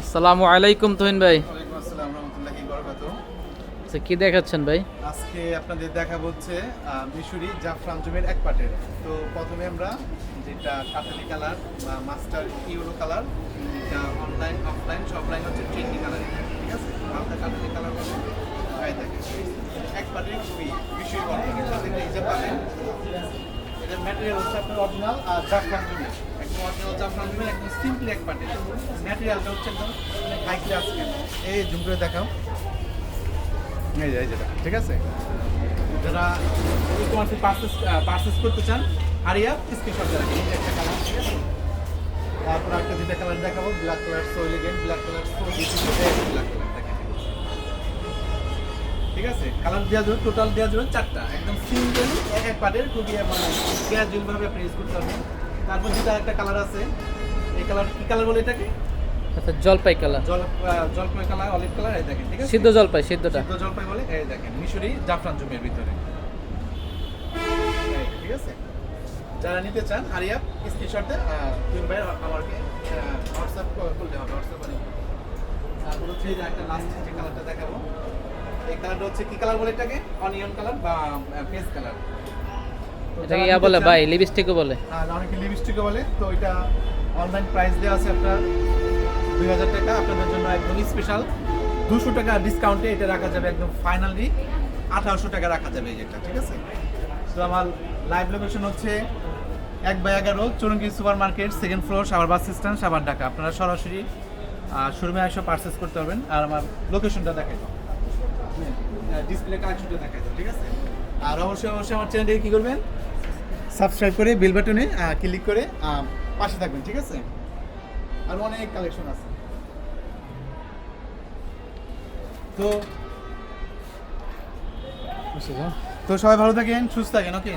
আসসালামু আলাইকুম তোহিন ভাই। আচ্ছা কি দেখাচ্ছেন ভাই? আজকে আপনাদের দেখা হচ্ছে মিশরি জাফরান জমির এক পাটের। তো প্রথমে আমরা যেটা কাটালি কালার বা মাস্টার ইউরো কালার এটা অনলাইন অফলাইন সব লাইন হচ্ছে ট্রেন্ডি কালার ঠিক আছে? হালকা কাটালি কালার বলে। গায়ে থাকে এক পাটের খুবই মিশরি বর্তমানে এটা এই যে পাবেন এটা ম্যাটেরিয়াল হচ্ছে আপনার অরিজিনাল আর জাফরান জমির। জাফরান জমির একদম সিম্পলি এক পাটের ম্যাটেরিয়ালটা হচ্ছে একদম হাই ক্লাস এই জুম করে দেখাও। এই যে যেটা ঠিক আছে? যারা ই কমার্সে পারচেস পারচেস করতে চান হারিয়া স্ক্রিনশট রাখেন এই একটা কালার ঠিক আছে? তারপর একটা যেটা কালার দেখাবো। Black colour so elegant black colour so black colour ঠিক আছে? কালার দেওয়া যাবে টোটাল দেওয়া যাবে চারটা। একদম সিঙ্গেল এক এক পার্টের খুবই মানে গ্র্যাজুয়াল ভাবে আপনি ইউজ করতে পারবেন। তারপর যেটা একটা কালার আছে। এই কালার কি কালার বলে এটাকে? আচ্ছা জলপাই কালার জল জলপাই কালার অলিভ কালার এই দেখেন ঠিক আছে? সিদ্ধ জলপাই সিদ্ধটা। সিদ্ধ জলপাই বলে এই দেখেন মিশরি জাফরান জমির ভিতরে। ঠিক আছে? যারা নিতে চান আরিয়া স্ক্রিনশট দেন তিন ভাই আমাকে হোয়াটসঅ্যাপ করলে হবে হোয়াটসঅ্যাপ করে তারপর হচ্ছে একটা লাস্ট যে কালারটা দেখাবো। এই কালারটা হচ্ছে কি কালার বলে এটাকে? অনিয়ন কালার বা পেস্ট কালার এটাকে ইয়া বলে? ভাই লিপস্টিকও বলে। আর অনেকে লিপস্টিকও বলে। তো এটা অনলাইন প্রাইস দেওয়া আছে আপনার দুই হাজার টাকা। আপনাদের জন্য একদম স্পেশাল দুশো টাকা ডিসকাউন্টে এটা রাখা যাবে একদম ফাইনালি আঠারোশো টাকা রাখা যাবে এই যেটা ঠিক আছে? তো আমার লাইভ লোকেশন হচ্ছে এক বাই এগারো Chowringhee super market second floor সাবার বাস স্ট্যান্ড সাবার ঢাকা। আপনারা সরাসরি শোরুমে এসে পারচেস করতে পারবেন। আর আমার লোকেশনটা দেখাই দাও। ডিসপ্লে কালেকশনটা দেখাই দাও ঠিক আছে? আর অবশ্যই অবশ্যই আমার চ্যানেলটাকে কী করবেন? সাবস্ক্রাইব করে বেল বাটনে ক্লিক করে পাশে থাকবেন ঠিক আছে? আর অনেক কালেকশন আছে। তো তো? সবাই ভালো থাকেন সুস্থ থাকেন ওকে